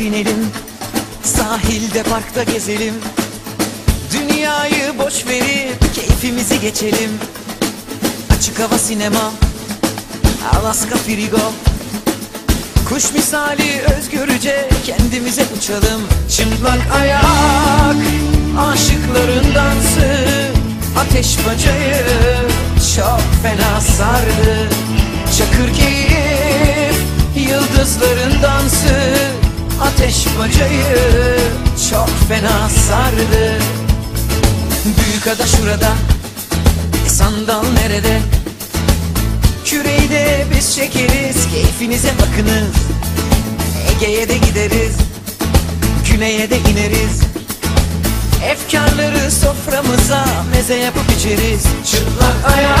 inelim Sahilde parkta gezelim. Dünyayı boş verip keyfimizi geçelim. Açık hava sinema Alaska frigo. Kuş misali özgürce kendimize uçalım. Çıplak ayak aşıkların dansı. Ateş bacayı çok fena sardı Çakır keyif yıldızların dansı Ateş bacayı çok fena sardı. Büyük ada şurada e sandal nerede? Küreyi de biz çekeriz Keyfinize bakınız. Ege'ye de gideriz Güney'e de ineriz. Efkarları soframıza Meze yapıp içeriz. Çıplak ayak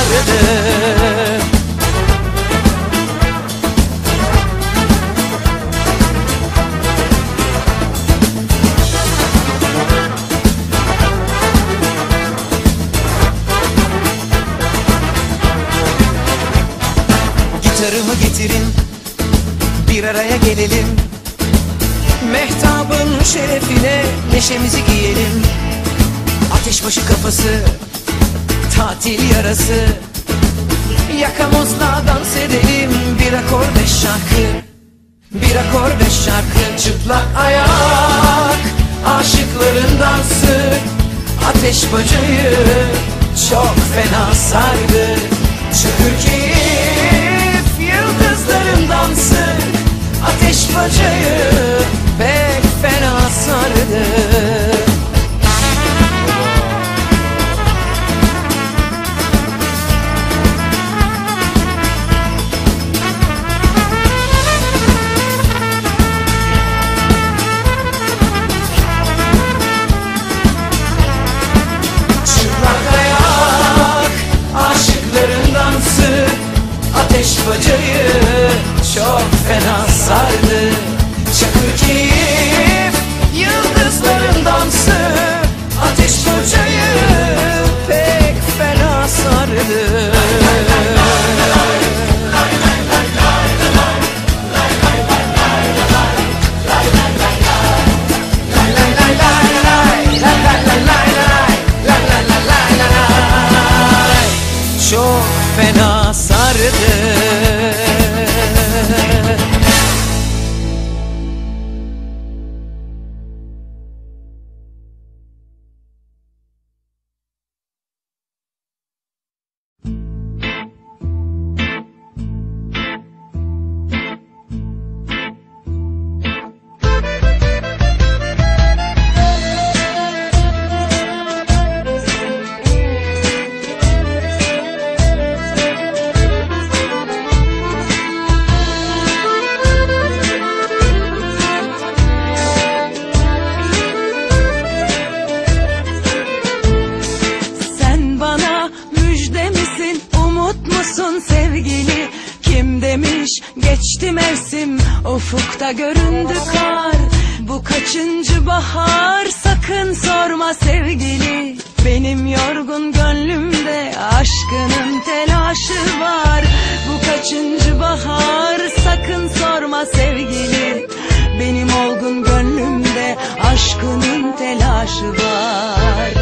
sardı Gitarımı getirin Bir araya gelelim. Mehtabın şerefine Neşemizi giyelim. Ateşbaşı kafası Tatil yarası. Yakamozla dans edelim Bir akor beş şarkı. Bir akor beş şarkı Çıplak ayak. Aşıkların dansı Ateş bacayı Çok fena sardı. Çakır keyif Yıldızların dansı Ateş bacayı Çok sevgili? Kim demiş geçti mevsim, ufukta göründü kar. Bu kaçıncı bahar, sakın sorma sevgili. Benim yorgun gönlümde aşkının telaşı var. Bu kaçıncı bahar, sakın sorma sevgili. Benim olgun gönlümde aşkının telaşı var.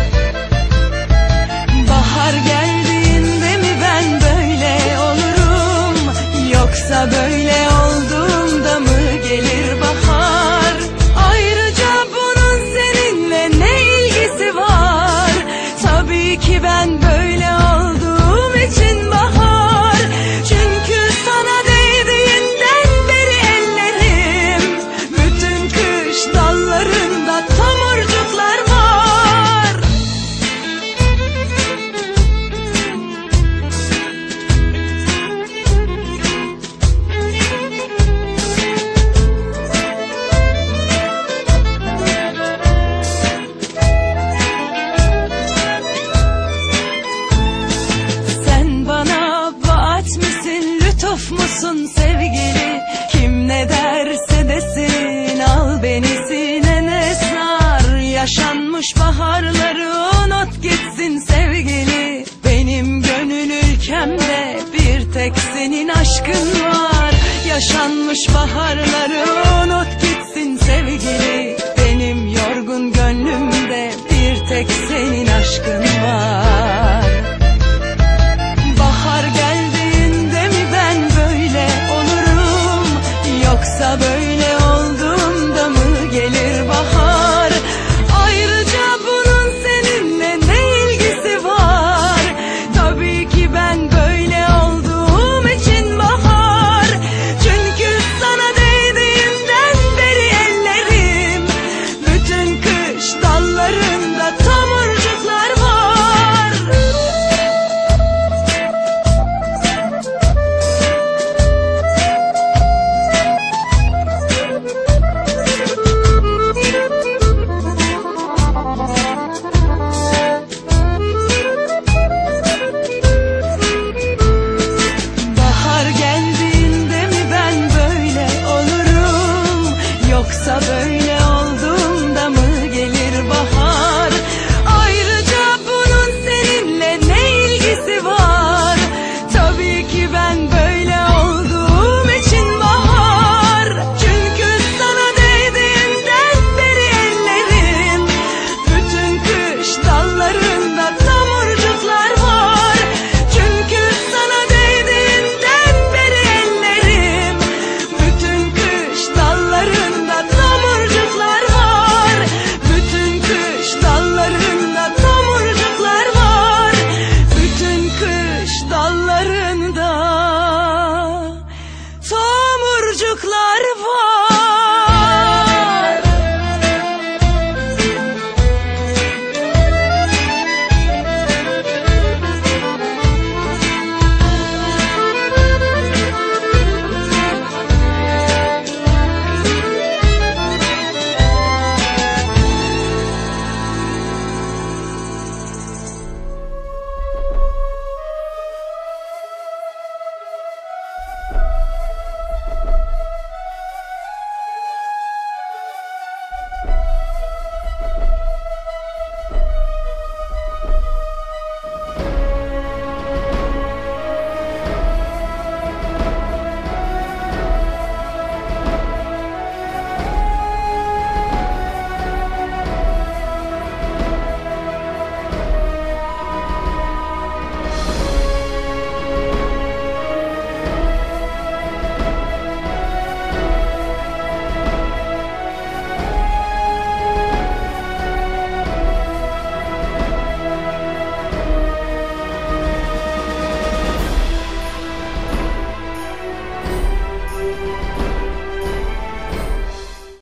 Solmuş baharların ot gitsin sevgili. Benim gönül ülkemde bir tek senin aşkın var. Yaşanmış baharların